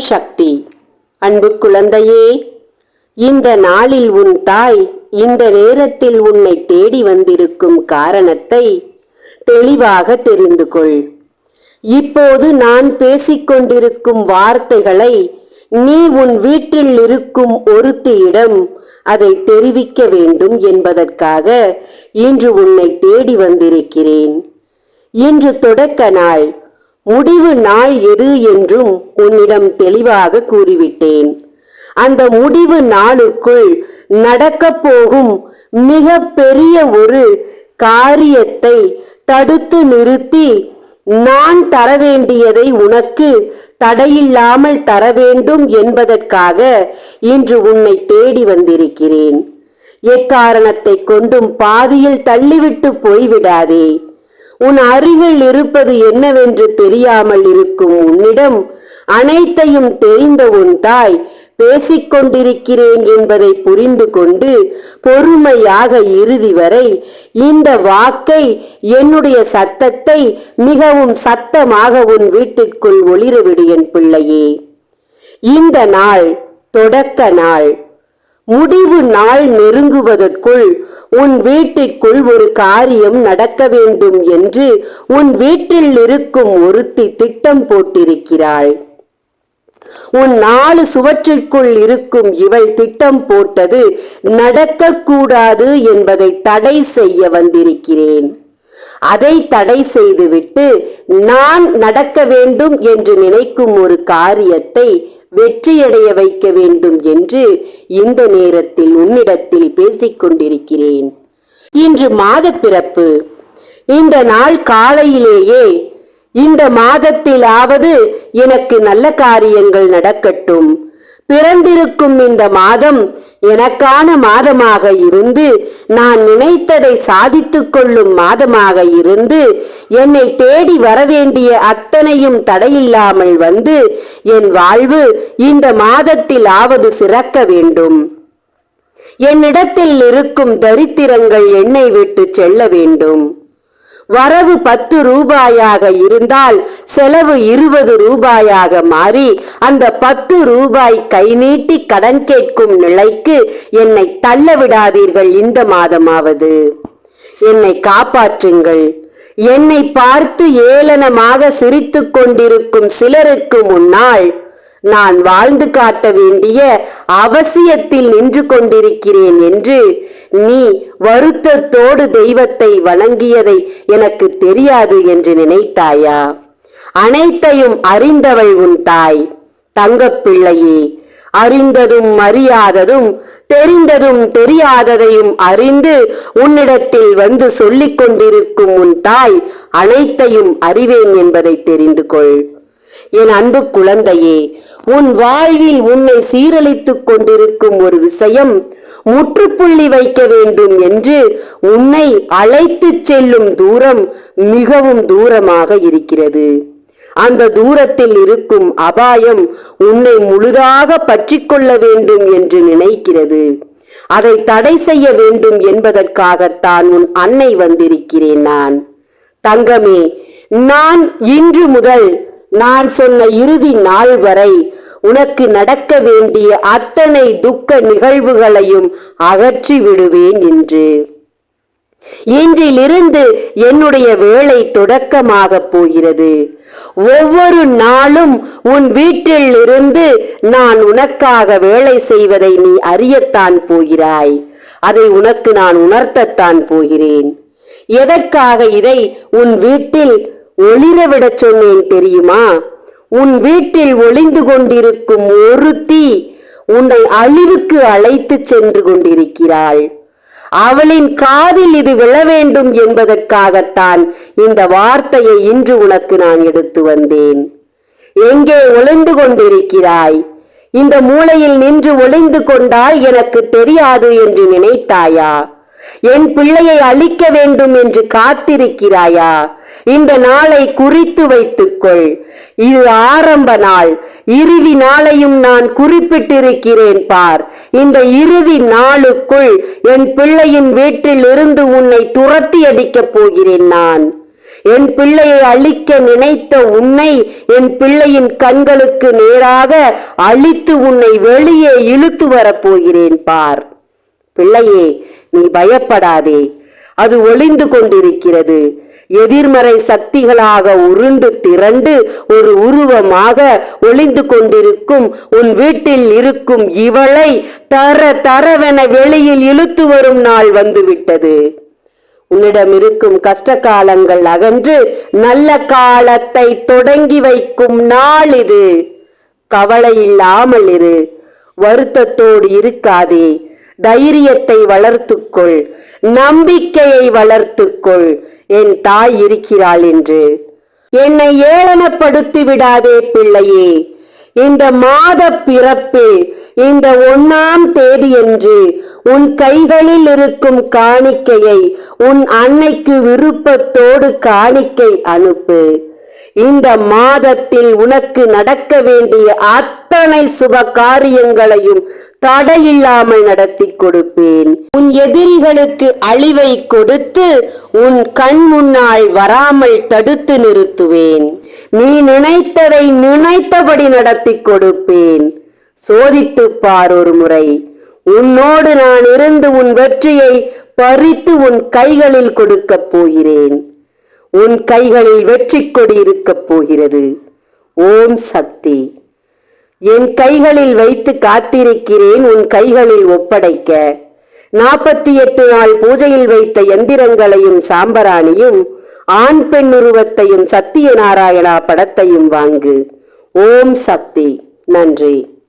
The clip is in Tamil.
சக்தி. அன்பு குழந்தையே இந்த நாளில் உன் தாய் இந்த நேரத்தில் உன்னை தேடி வந்திருக்கும் காரணத்தை தெளிவாக தெரிந்து கொள். இப்போது நான் பேசிக்கொண்டிருக்கும் வார்த்தைகளை நீ உன் வீட்டில் இருக்கும் ஒருத்தியிடம் அதை தெரிவிக்க வேண்டும் என்பதற்காக இன்று உன்னை தேடி வந்திருக்கிறேன். இன்று தொடக்க நாள். முடிவு நாள் எது என்றும் உன்னிடம் தெளிவாக கூறிவிட்டேன். அந்த முடிவு நாளுக்குள் நடக்கப் போகும் மிக பெரிய ஒரு காரியத்தை தடுத்து நிறுத்தி நான் தர வேண்டியதை உனக்கு தடையில்லாமல் தர வேண்டும் என்பதற்காக இன்று உன்னை தேடி வந்திருக்கிறேன். எக்காரணத்தை கொண்டும் பாதியில் தள்ளிவிட்டு போய்விடாதே. உன் அருகில் இருப்பது என்னவென்று தெரியாமல் இருக்கும் உன்னிடம் அனைத்தையும் தெரிந்த உன் தாய் பேசிக்கொண்டிருக்கிறேன் என்பதை புரிந்து கொண்டு பொறுமையாக இறுதி வரை இந்த வாக்கை என்னுடைய சத்தத்தை மிகவும் சத்தமாக உன் வீட்டிற்குள் ஒளிரவிடு என் பிள்ளையே. இந்த நாள் தொடக்க நாள். முடிவு நாள் நெருங்குவதற்குள் உன் வீட்டிற்குள் ஒரு காரியம் நடக்க வேண்டும் என்று உன் வீட்டில் இருக்கும் ஒருத்தி திட்டம் போட்டிருக்கிறாள். உன் நாலு சுவற்றிற்குள் இருக்கும் இவள் திட்டம் போட்டது நடக்கக்கூடாது என்பதை தடை செய்ய வந்திருக்கிறேன். அதை தடை செய்துவிட்டு நான் நடக்க வேண்டும் என்று நினைக்கும் ஒரு காரியத்தை வெற்றியடைய வைக்க வேண்டும் என்று இந்த நேரத்தில் உன்னிடத்தில் பேசிக்கொண்டிருக்கிறேன். இன்று மாத பிறப்பு இந்த நாள் காலையிலேயே இந்த மாதத்திலாவது எனக்கு நல்ல காரியங்கள் நடக்கட்டும். பிறந்திருக்கும் இந்த மாதம் எனக்கான மாதமாக இருந்து நான் நினைத்ததை சாதித்துக் கொள்ளும் மாதமாக இருந்து என்னை தேடி வரவேண்டிய அத்தனையும் தடையில்லாமல் வந்து என் வாழ்வு இந்த மாதத்தில் ஆவது சிறக்க வேண்டும். என்னிடத்தில் இருக்கும் தரித்திரங்கள் என்னை விட்டு செல்ல வேண்டும். வரவு பத்து ரூபாயாக இருந்தால் செலவு இருபது ரூபாயாக மாறி அந்த பத்து ரூபாய் கை நீட்டி கடன் கேட்கும் நிலைக்கு என்னை தள்ள விடாதீர்கள் இந்த மாதமாவது. என்னை காப்பாற்றுங்கள். என்னை பார்த்து ஏளனமாக சிரித்து கொண்டிருக்கும் சிலருக்கு முன்னால் நான் வாழ்ந்து காட்ட வேண்டிய அவசியத்தில் நின்று கொண்டிருக்கிறேன் என்று நீ வருத்தத்தோடு தெய்வத்தை வணங்கியதை எனக்கு தெரியாது என்று நினைத்தாயா? அனைத்தையும் அறிந்தவள் உன் தாய். தங்கப்பிள்ளையே அறிந்ததும் அறியாததும் தெரிந்ததும் தெரியாததையும் அறிந்து உன்னிடத்தில் வந்து சொல்லிக் கொண்டிருக்கும் உன் தாய் அனைத்தையும் அறிவேன் என்பதை தெரிந்து கொள். என் அன்பு குழந்தையே உன் வாழ்வில் உன்னை சீரழித்துக் கொண்டிருக்கும் ஒரு விஷயம் முற்றுப்புள்ளி வைக்க வேண்டும் என்று உன்னை அழைத்துச் செல்லும் தூரம் மிகவும் தூரமாக இருக்கிறது. அந்த தூரத்தில் இருக்கும் அபாயம் உன்னை முழுதாக பற்றிக்கொள்ள வேண்டும் என்று நினைக்கிறது. அதை தடை செய்ய வேண்டும் என்பதற்காகத்தான் உன் அன்னை வந்திருக்கிறேன் நான். தங்கமே நான் இன்று முதல் நான் சொன்ன இறுதி நாள் வரை உனக்கு நடக்க வேண்டிய அத்தனை துக்க நிகழ்வுகளையும் அகற்றி விடுவேன் என்று. இன்றிலிருந்து என்னுடைய வேலை தொடக்கமாக போகிறது. ஒவ்வொரு நாளும் உன் வீட்டில் இருந்து நான் உனக்காக வேலை செய்வதை நீ அறியத்தான் போகிறாய். அதை உனக்கு நான் உணர்த்தத்தான் போகிறேன். எதற்காக இதை உன் வீட்டில் ஒளிரவிடச் சொன்னேன் தெரியுமா? உன் வீட்டில் ஒளிந்து கொண்டிருக்கும் ஒருத்தி உன்னை அழிவுக்கு அழைத்து சென்று கொண்டிருக்கிறாள். அவளின் காதில் இது விழ வேண்டும் என்பதற்காகத்தான் இந்த வார்த்தையை இன்று உனக்கு நான் எடுத்து வந்தேன். எங்கே ஒளிந்து கொண்டிருக்கிறாய்? இந்த மூளையில் நின்று ஒளிந்து கொண்டால் எனக்கு தெரியாது என்று நினைத்தாயா? என் பிள்ளையை அழிக்க வேண்டும் என்று காத்திருக்கிறாயா? இந்த நாளை குறித்து வைத்துக்கொள். இது ஆரம்ப நாள். இறுதி நாளையும் நான் குறிப்பிட்டிருக்கிறேன் பார். இந்த இறுதி நாளுக்குள் என் பிள்ளையின் வீட்டில் இருந்து உன்னை துரத்தி அடிக்கப் போகிறேன் நான். என் பிள்ளையை அழிக்க நினைத்த உன்னை என் பிள்ளையின் கண்களுக்கு நேராக அழித்து உன்னை வெளியே இழுத்து வரப் போகிறேன் பார். பிள்ளையே நீ பயப்படாதே. அது ஒளிந்து கொண்டிருக்கிறது. எதிர்மறை சக்திகளாக உருண்டு திரண்டு ஒரு உருவமாக ஒளிந்து கொண்டிருக்கும். உன் வீட்டில் இருக்கும் இவளை தர தரவென வெளியில் இழுத்து வரும் நாள் வந்துவிட்டது. உன்னிடம் இருக்கும் கஷ்ட காலங்கள் அகன்று நல்ல காலத்தை தொடங்கி வைக்கும் நாள் இது. கவலை இல்லாமல் இரு. வருத்தத்தோடு இருக்காதே. தைரியத்தை வளர்த்துக்கொள் நம்பிக்கையை வளர்த்துக்கொள். என் தாய் இருக்கிறாள் என்று. என்னை ஏளனப்படுத்தி விடாதே பிள்ளையே. இந்த மாத பிறப்பில் இந்த ஒன்னாம் தேதியன்று உன் கைகளில் இருக்கும் காணிக்கையை உன் அன்னைக்கு விருப்பத்தோடு காணிக்கை அனுப்பு. இந்த மாதத்தில் உனக்கு நடக்க வேண்டிய அத்தனை சுப காரியங்களையும் தடையில்லாமல் நடத்தி கொடுப்பேன். உன் எதிரிகளுக்கு அழிவை கொடுத்து உன் கண் முன்னால் வராமல் தடுத்து நிறுத்துவேன். நீ நினைத்ததை நினைத்தபடி நடத்தி கொடுப்பேன். சோதித்து பார் ஒரு முறை. உன்னோடு நான் இருந்து உன் வெற்றியை பறித்து உன் கைகளில் கொடுக்கப் போகிறேன். உன் கைகளில் வெற்றி கொடி இருக்கப் போகிறது. ஓம் சக்தி. என் கைகளில் வைத்து காத்திருக்கிறேன் உன் கைகளில் ஒப்படைக்க. நாற்பத்தி எட்டு நாள் பூஜையில் வைத்த எந்திரங்களையும் சாம்பராணியும் ஆண் பெண் உருவத்தையும் சத்தியநாராயணா படத்தையும் வாங்கு. ஓம் சக்தி. நன்றி.